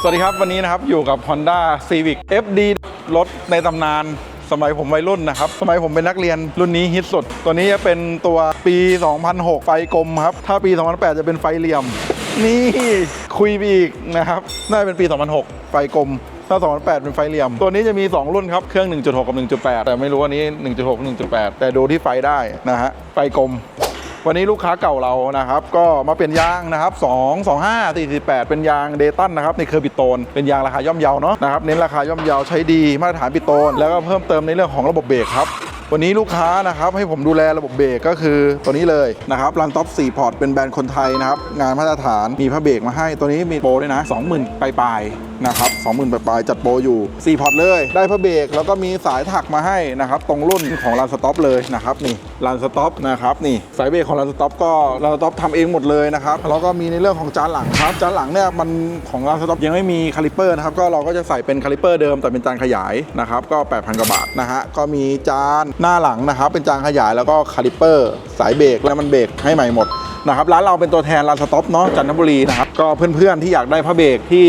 สวัสดีครับ วันนี้นะครับอยู่กับ Honda Civic FD รถในตำนาน สมัยผมวัยรุ่นนะครับ สมัยผมเป็นนักเรียนรุ่นนี้ฮิตสุด ตัวนี้จะเป็นตัวปี 2006 ไฟกลมครับ ถ้าปี 2008 จะเป็นไฟเหลี่ยม นี่คุยไปอีกนะครับ น่าจะเป็นปี 2006 ไฟกลมถ้า2008 เป็นไฟเหลี่ยม ตัวนี้จะมี 2 รุ่นครับ เครื่อง 1.6 กับ 1.8 แต่ไม่รู้อันนี้ 1.6 1.8 แต่ดูที่ไฟได้นะฮะ ไฟกลม วันนี้ลูกค้าเก่าเรานะครับ ก็มาเปลี่ยนยางนะครับ 2 25 48 เป็นยางเดตันนะครับในเคอร์บิโตน เป็นยางราคาย่อมเยาเนาะนะครับเน้นราคาย่อมเยาใช้ดีมาตรฐานปิโตน แล้วก็เพิ่มเติมในเรื่องของระบบเบรกครับ วันนี้ลูกค้านะครับให้ผมดูแลระบบเบรกก็คือตัวนี้เลยนะครับรันท็อป4พอร์ตเป็นแบรนด์คนไทยนะครับ งานมาตรฐานมีผ้าเบรกมาให้ตัวนี้มีโปรด้วยนะ 20,000ปลายปลายนะครับ20,000ปลายปลายจัดโปรอยู่ 4 พอร์ตเลย ได้ผ้าเบรกแล้วก็มีสายถักมาให้นะครับ ตรงรุ่นของรันสต็อปเลยนะครับนี่รันสต็อปนะครับนี่สายเบรกของรันสต็อปก็รันสต็อปทำเองหมดเลยนะครับแล้วก็มีในเรื่องของจานหลังครับจานหลังเนี่ยมันของรันสต็อปยังไม่มีคาลิเปอร์นะครับก็เราก็จะใส่เป็นคาลิเปอร์เดิมแต่เป็นจานขยายนะครับก็ 8,000กว่าบาทนะฮะก็มีจานหน้าหลังนะครับ เป็นจางขยายแล้วก็คาลิเปอร์ สายเบรกแล้วมันเบรกให้ใหม่หมดนะครับร้านเราเป็นตัวแทนร้านสต็อปเนาะจันทบุรีนะครับก็เพื่อนๆที่อยากได้ผ้าเบรกที่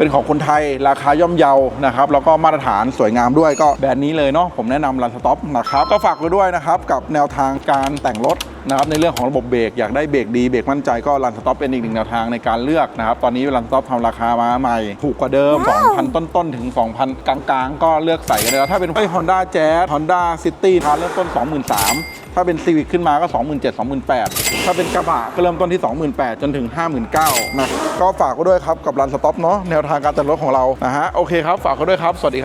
เป็นของคนไทยราคาย่อมเยานะครับแล้วก็มาตรฐานสวยงามด้วยก็แบรนด์นี้เลยเนาะผมแนะนำรันสต็อปนะครับก็ฝากไว้ด้วยนะครับกับแนวทางการแต่งรถนะครับในเรื่องของระบบเบรกอยากได้เบรกดีเบรกมั่นใจก็รันสต็อปเป็นอีกหนึ่งแนวทางในการเลือกนะครับตอนนี้รันสต็อปทำราคามาใหม่ ถูกกว่าเดิม 2,000 ต้นๆ ถึง 2,000 กลางๆ ก็เลือกใส่กันได้แล้วถ้าเป็นไอ้ Honda Jazz Honda City ราคาเริ่มต้น 23,000 ถ้าเป็นซีวิคขึ้นมาก็ 27,000 28,000 ถ้าเป็นกระบะก็เริ่มต้นที่ 28,000 จนถึง 59,000นะก็ฝากก็ด้วยครับกับรันสต็อปเนาะแนวทางการจัดรถของเรานะฮะโอเคครับฝากก็ด้วยครับสวัสดีครับ